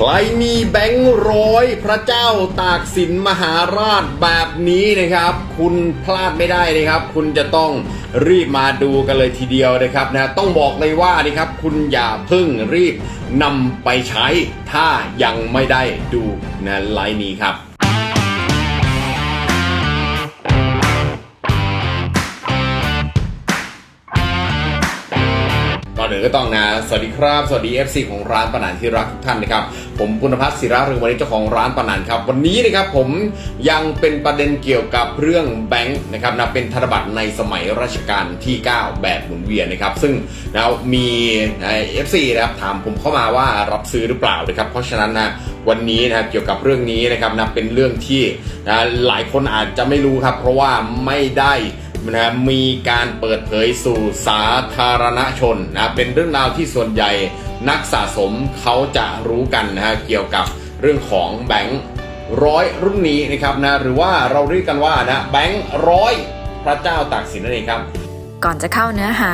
ใครมีแบงค์ร้อยพระเจ้าตากสินมหาราชแบบนี้นะครับ คุณพลาดไม่ได้นะครับ คุณจะต้องรีบมาดูกันเลยทีเดียวนะครับนะต้องบอกเลยว่านะครับคุณอย่าเพิ่งรีบนำไปใช้ถ้ายังไม่ได้ดูนะไลน์นี้ครับ อก็ต้องนะ สวัสดีครับ สวัสดี FC ของร้านปนันที่รักทุกท่านนะครับ ผมปุณพัฒน์ศิระเรืองวันนี้เจ้าของร้านปนันครับ วันนี้นะครับผมยังเป็นประเด็นเกี่ยวกับเรื่องแบงค์นะครับนะเป็นธนบัตรในสมัยรัชกาลที่ 9 แบบหมุนเวียนนะครับ ซึ่งนะมีเอฟซีนะครับถามผมเข้ามาว่ารับซื้อหรือเปล่านะครับ เพราะฉะนั้นนะวันนี้นะเกี่ยวกับเรื่องนี้นะครับนะเป็นเรื่องที่นะหลายคนอาจจะไม่รู้ครับ เพราะว่าไม่ได้ นะมีการเปิดเผยสู่สาธารณชนนะเป็นเรื่องราวที่ส่วนใหญ่นักสะสมเขาจะรู้กันนะฮะเกี่ยวกับเรื่องของแบงค์ร้อยรุ่นนี้นะครับนะหรือว่าเราเรียกกันว่านะแบงค์ร้อยพระเจ้าตากสินนั่นเองครับ ก่อนจะเข้าเนื้อหา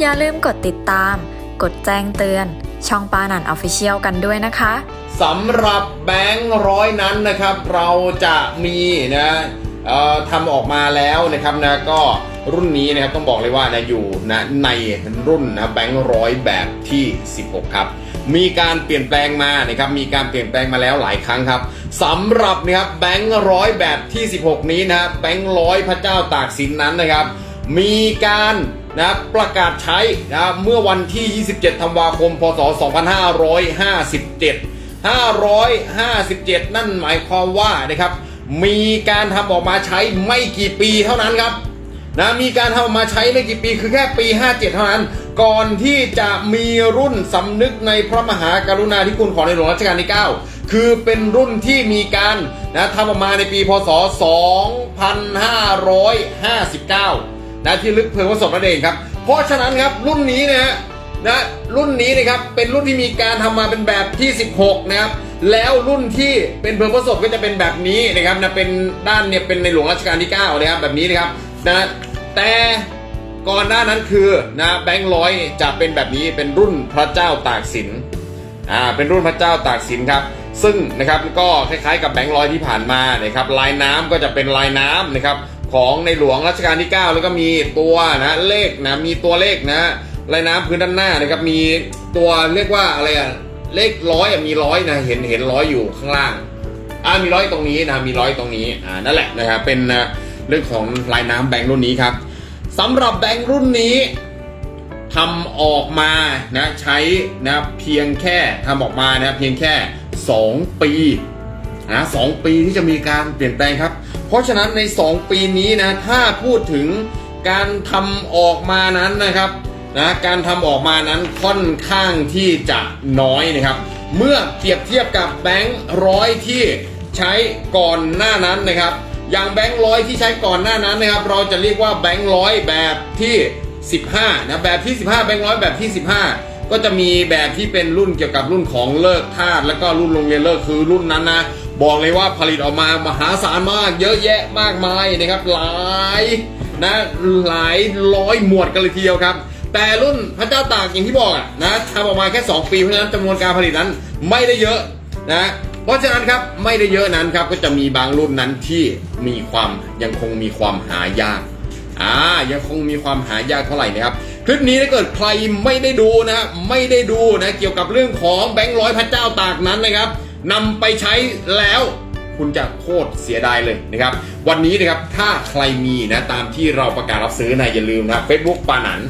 อย่าลืมกดติดตาม กดแจ้งเตือน ช่องปานันออฟฟิเชียลกันด้วยนะคะสำหรับแบงค์ร้อยนั้นนะครับ เราจะมีนะเอ่อ ทำออกมาแล้วนะครับนะก็รุ่นนี้นะครับต้องบอกเลยว่านะอยู่นะในรุ่นนะแบงค์ร้อยแบบที่ 16 ครับ มีการเปลี่ยนแปลงมานะครับมีการเปลี่ยนแปลงมาแล้วหลายครั้งครับสำหรับนะครับแบงค์ร้อยแบบที่ 16 นี้นะแบงค์ร้อยพระเจ้าตากสินนั้นนะครับ มีการนะประกาศใช้นะเมื่อวันที่ 27 ธันวาคม พศ 2557 557 นั่นหมายความว่านะครับ มีการทำออกมาใช้ไม่กี่ปีเท่านั้นครับนะมีการทำออกมาใช้ไม่กี่ปีคือแค่ปี 57 เท่านั้น ก่อนที่จะมีรุ่นสำนึกในพระมหากรุณาธิคุณของในหลวงรัชกาลที่ 9 คือเป็นรุ่นที่มีการนะทำออกมาในปีพศ 2559 นะที่ลึกเพลิงวสดุนั่นเองครับ เพราะฉะนั้นครับรุ่นนี้นะฮะ นะรุ่นนี้นะครับเป็นรุ่นที่มีการทำมาเป็นแบบที่ 16 นะครับ แล้วรุ่นที่เป็นเพลิงวัสก็จะเป็นแบบนี้นะครับนะเป็นด้านเนี่ยเป็นในหลวงรัชกาลที่9นะครับแบบนี้นะครับนะแต่ก่อนหน้านั้นคือนะแบงค์ร้อยจะเป็นแบบนี้เป็นรุ่นพระเจ้าตากสินอ่าเป็นรุ่นพระเจ้าตากสินครับซึ่งนะครับก็คล้ายๆกับแบงค์ร้อยที่ผ่านมานะครับลายน้ำก็จะเป็นลายน้ำนะครับของในหลวงรัชกาลที่ 9 แล้วก็มีตัวนะเลขนะมีตัวเลขนะ ลายน้ำพื้นด้านหน้านะครับมีตัวเรียกว่าอะไรอะเลขร้อยมีร้อยนะเห็นเห็นร้อยอยู่ข้างล่างอ่ามีร้อยตรงนี้นะมีร้อยตรงนี้อ่านั่นแหละนะครับเป็นเรื่องของลายน้ำแบงค์รุ่นนี้ครับสำหรับแบงค์รุ่นนี้ทำออกมานะใช้นะเพียงแค่ทำออกมานะเพียงแค่ 2 ปีนะสองปีที่จะมีการเปลี่ยนแปลงครับ เพราะฉะนั้นใน 2 ปีนี้นะถ้าพูดถึงการทำออกมานั้นนะครับ นะการทำออกมานั้นค่อนข้างที่จะน้อยนะครับ เมื่อเปรียบเทียบกับแบงค์ร้อยที่ใช้ก่อนหน้านั้นนะครับ อย่างแบงค์ร้อยที่ใช้ก่อนหน้านั้นนะครับ เราจะเรียกว่าแบงค์ร้อยแบบที่ 15นะแบบที่ 15 แบงค์ร้อยแบบที่ 15 ก็จะมีแบบที่เป็นรุ่นเกี่ยวกับรุ่นของเลิกทาสแล้วก็รุ่นโรงเรียนเลิกคือรุ่นนั้นนะบอกเลยว่าผลิตออกมามหาศาลมาก เยอะแยะมากมายนะครับ หลายนะหลายร้อยหมวดกันเลยทีเดียวครับ แต่รุ่นพระเจ้าตากอย่างที่บอกอะนะทำออกมาแค่ 2 ปีเพราะฉะนั้นจำนวนการผลิตนั้นไม่ได้เยอะนะเพราะฉะนั้นครับไม่ได้เยอะนั้นครับก็จะมีบางรุ่นนั้นที่มีความยังคงมีความหายากอ่ายังคงมีความหายากเท่าไหร่นะครับคลิปนี้ถ้าเกิดใครไม่ได้ดูนะไม่ได้ดูนะเกี่ยวกับเรื่องของแบงค์ร้อยพระเจ้าตากนั้นนะครับนำไปใช้แล้วคุณจะโคตรเสียดายเลยนะครับ วันนี้นะครับถ้าใครมีนะตามที่เราประกาศรับซื้อนะอย่าลืมนะ Facebook ปานัน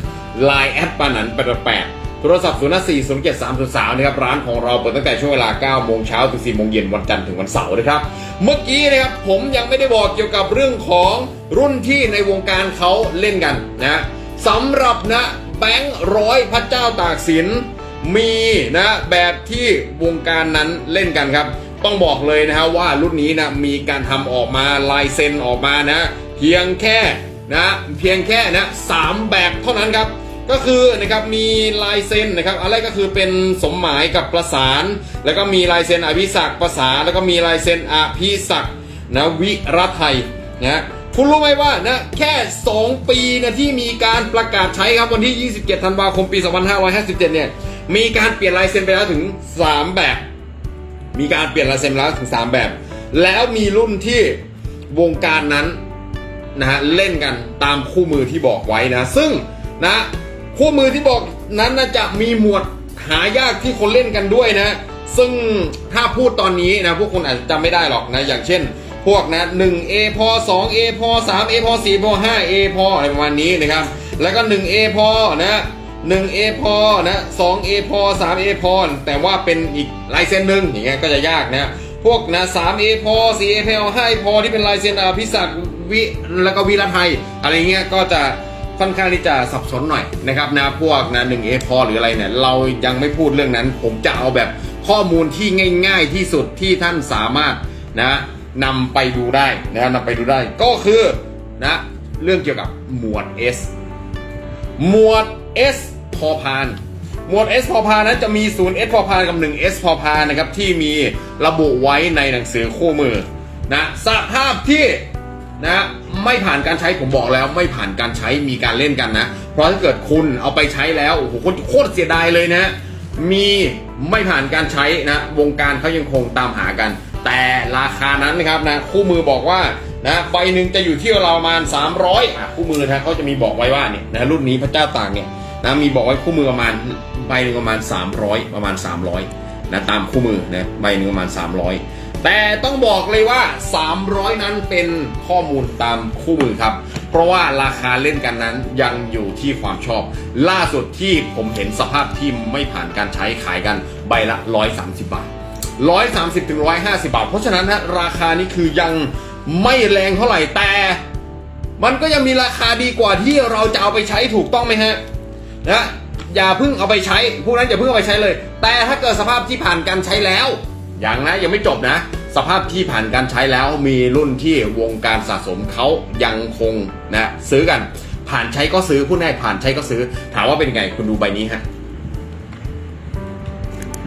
Line แอดปานันแปดแปดโทรศัพท์0 4 0 7 3 0 3นย์เจ็ดสามศูนย์สามนะครับร้านของเราเปิดตั้งแต่ช่วงเวลา9โมงเช้าถึง4โมงเย็นวันจันทร์ถึงวันเสาร์นะครับ เมื่อกี้นะครับผมยังไม่ได้บอกเกี่ยวกับเรื่องของรุ่นที่ในวงการเขาเล่นกันนะสำหรับนะแบงค์ร้อยพระเจ้าตากสินมีนะแบบที่วงการนั้นเล่นกันครับต้องบอกเลยนะฮะว่ารุ่นนี้นะมีการทำออกมาลายเซ็นออกมานะ เพียงแค่นะเพียงแค่นะสามแบบเท่านั้นครับ ก็คือนะครับมีลายเซ็นนะครับอะไรก็คือเป็นสมหมายกับประสาน แล้วก็มีลายเซ็นอภิศักประสานแล้วก็มีลายเซ็นอภิศักนะวิรัตไทยนะคุณรู้ไหมว่านะแค่ 2 ปีนะที่มีการประกาศใช้ครับวันที่ 27 ธันวาคมปี 2557 เนี่ยมีการเปลี่ยนลายเซ็นไปแล้วถึง 3 แบบ มีการเปลี่ยนลายเซ็นแล้วถึง 3 แบบ แล้วมีรุ่นที่วงการนั้นนะฮะเล่นกันตามคู่มือที่บอกไว้นะ ซึ่งนะ คู่มือที่บอกนั้นนะจะมีหมวดหายากที่คนเล่นกันด้วยนะ ซึ่งถ้าพูดตอนนี้นะพวกคุณอาจจะจำไม่ได้หรอกนะ อย่างเช่น พวกนะ 1 A พอ 2 A พอ 3 A พอ4พอ 5 A พออะไรประมาณนี้นะครับ แล้วก็ 1 A พอนะ 1 A พอนะ 2 A พอ 3 A พอ แต่ว่าเป็นอีกลายเส้นหนึ่งอย่างเงี้ยก็จะยากนะ พวกนะ 3 A พอ 4 A พอ 5 A พอที่เป็นลายเซ็นอภิศักวิแล้วก็วีรไทยอะไรเงี้ยก็จะ ค่อนข้างที่จะสับสนหน่อยนะครับนะพวกนะ1 A พอหรืออะไรเนี่ยเรายังไม่พูดเรื่องนั้น ผมจะเอาแบบข้อมูลที่ง่าย ๆ ที่สุดที่ท่านสามารถนะนำไปดูได้นะครับนำไปดูได้ก็คือนะเรื่องเกี่ยวกับหมวด S หมวด S พอพานหมวด S พอพานนั้นจะมี0 S พอพานกับ1 S พอพานนะครับที่มีระบุไว้ในหนังสือคู่มือนะสภาพที่ นะไม่ผ่านการใช้ผมบอกแล้วไม่ผ่านการใช้มีการเล่นกันนะ เพราะถ้าเกิดคุณเอาไปใช้แล้วโอ้โหคตรโคตรเสียดายเลยนะ มีไม่ผ่านการใช้นะวงการเขายังคงตามหากัน แต่ราคานั้นนะครับนะคู่มือบอกว่านะใบหนึ่งจะอยู่ที่เราประมาณ 300อะคู่มือนะเขาจะมีบอกไว้ว่าเนี่ยนะรุ่นนี้พระเจ้าต่ากเนี่ยนะมีบอกไว้คู่มือประมาณใบหนึ่งประมาณ 300 ประมาณ 300นะตามคู่มือนะใบหนึ่งประมาณ 300 แต่ต้องบอกเลยว่า 300 นั้นเป็นข้อมูลตามคู่มือครับ เพราะว่าราคาเล่นกันนั้นยังอยู่ที่ความชอบ ล่าสุดที่ผมเห็นสภาพที่ไม่ผ่านการใช้ขายกันใบละ 130 บาท 130ถึง150 บาท เพราะฉะนั้นนะราคานี้คือยังไม่แรงเท่าไหร่แต่ มันก็ยังมีราคาดีกว่าที่เราจะเอาไปใช้ถูกต้องไหมฮะนะอย่าเพิ่งเอาไปใช้ พวกนั้นอย่าเพิ่งเอาไปใช้เลย แต่ถ้าเกิดสภาพที่ผ่านการใช้แล้ว อย่างนะยังไม่จบนะ สภาพที่ผ่านการใช้แล้วมีรุ่นที่วงการสะสมเขายังคงนะซื้อกัน ผ่านใช้ก็ซื้อพูดง่ายผ่านใช้ก็ซื้อ ถามว่าเป็นไงคุณดูใบนี้ฮะ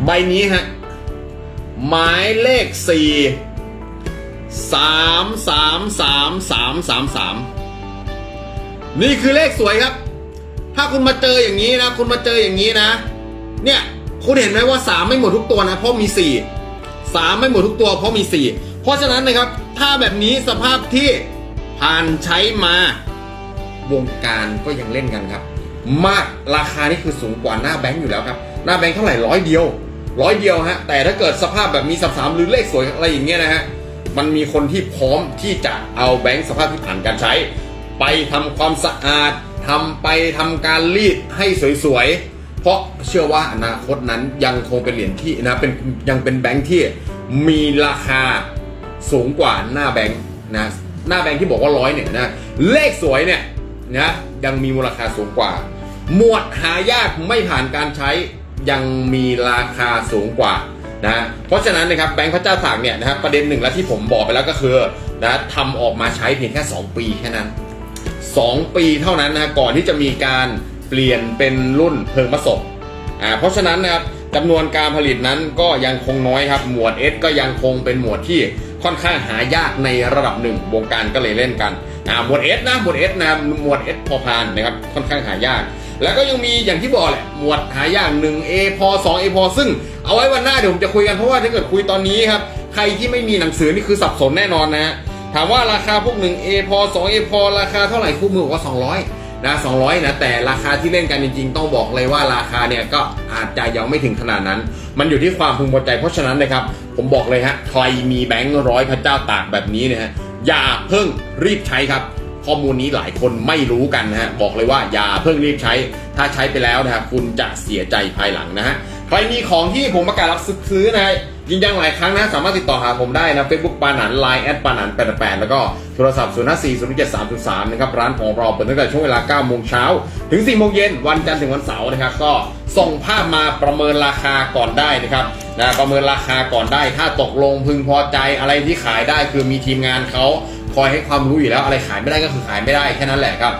ใบนี้ฮะหมายเลขสี่สามสามสามสามสามสามนี่คือเลขสวยครับ ถ้าคุณมาเจออย่างนี้นะ คุณมาเจออย่างนี้นะ เนี่ย คุณเห็นไหมว่าสามไม่หมดทุกตัวนะ เพราะมีสี่ สามไม่หมดทุกตัวเพราะมีสี่เพราะฉะนั้นนะครับถ้าแบบนี้สภาพที่ผ่านใช้มาวงการก็ยังเล่นกันครับ มากราคานี่คือสูงกว่าหน้าแบงค์อยู่แล้วครับ หน้าแบงค์เท่าไหร่ร้อยเดียวร้อยเดียวฮะแต่ถ้าเกิดสภาพแบบมีสับสามหรือเลขสวยอะไรอย่างเงี้ยนะฮะมันมีคนที่พร้อมที่จะเอาแบงค์สภาพที่ผ่านการใช้ ไปทำความสะอาดทำไปทำการรีดให้สวยๆ เพราะเชื่อว่าอนาคตนั้นยังคงเป็นเหรียญที่นะเป็นยังเป็นแบงค์ที่มีราคาสูงกว่าหน้าแบงค์นะหน้าแบงค์ที่บอกว่าร้อยเนี่ยนะเลขสวยเนี่ยนะยังมีมูลค่าสูงกว่า หมวดหายากไม่ผ่านการใช้ยังมีราคาสูงกว่านะเพราะฉะนั้นนะครับแบงค์พระเจ้าตากเนี่ยนะครับประเด็นหนึ่งแล้วที่ผมบอกไปแล้วก็คือนะทำออกมาใช้เพียงแค่ 2 ปีแค่นั้น 2 ปีเท่านั้นนะก่อนที่จะมีการ เปลี่ยนเป็นรุ่นเพลิงประสบอ่าเพราะฉะนั้นนะครับจำนวนการผลิตนั้นก็ยังคงน้อยครับหมวด S ก็ยังคงเป็นหมวดที่ค่อนข้างหายากในระดับหนึ่งวงการก็เลยเล่นกันอ่าหมวด S นะหมวด S นะหมวด S พอพานนะครับค่อนข้างหายาก แล้วก็ยังมีอย่างที่บอกแหละหมวดหายาก 1A พอ 2A พอซึ่งเอาไว้วันหน้าเดี๋ยวผมจะคุยกันเพราะว่าถ้าเกิดคุยตอนนี้ครับใครที่ไม่มีหนังสือนี่คือสับสนแน่นอนนะฮะถามว่าราคาพวก 1A พอ 2A พอราคาเท่าไหร่คู่มือบอกว่า 200 นะ200 นะ แต่ราคาที่เล่นกันจริงๆ ต้องบอกเลยว่าราคาเนี่ยก็อาจจะยังไม่ถึงขนาดนั้น มันอยู่ที่ความพึงพอใจเพราะฉะนั้นนะครับ ผมบอกเลยฮะ ใครมีแบงค์ร้อยพระเจ้าตากแบบนี้นะฮะ อย่าเพิ่งรีบใช้ครับ ข้อมูลนี้หลายคนไม่รู้กันนะฮะ บอกเลยว่าอย่าเพิ่งรีบใช้ ถ้าใช้ไปแล้วนะฮะคุณจะเสียใจภายหลังนะฮะ ใครมีของที่ผมประกาศรับซื้อนะฮะ ยิงยังหลายครั้งนะ สามารถติดต่อหาผมได้นะ Facebook ปานันไลน์แอดปานัน88 แล้วก็โทรศัพท์ 0 5 4 0 7 3 3นะครับ ร้านของเราเปิดตั้งแต่ช่วงเวลา 9 โมงเช้า ถึง 4 โมงเย็น วันจันทร์ถึงวันเสาร์นะครับ ก็ส่งภาพมาประเมินราคาก่อนได้นะครับนะประเมินราคาก่อนได้ ถ้าตกลงพึงพอใจอะไรที่ขายได้คือมีทีมงานเขาคอยให้ความรู้อยู่แล้วอะไรขายไม่ได้ก็คือขายไม่ได้แค่นั้นแหละครับ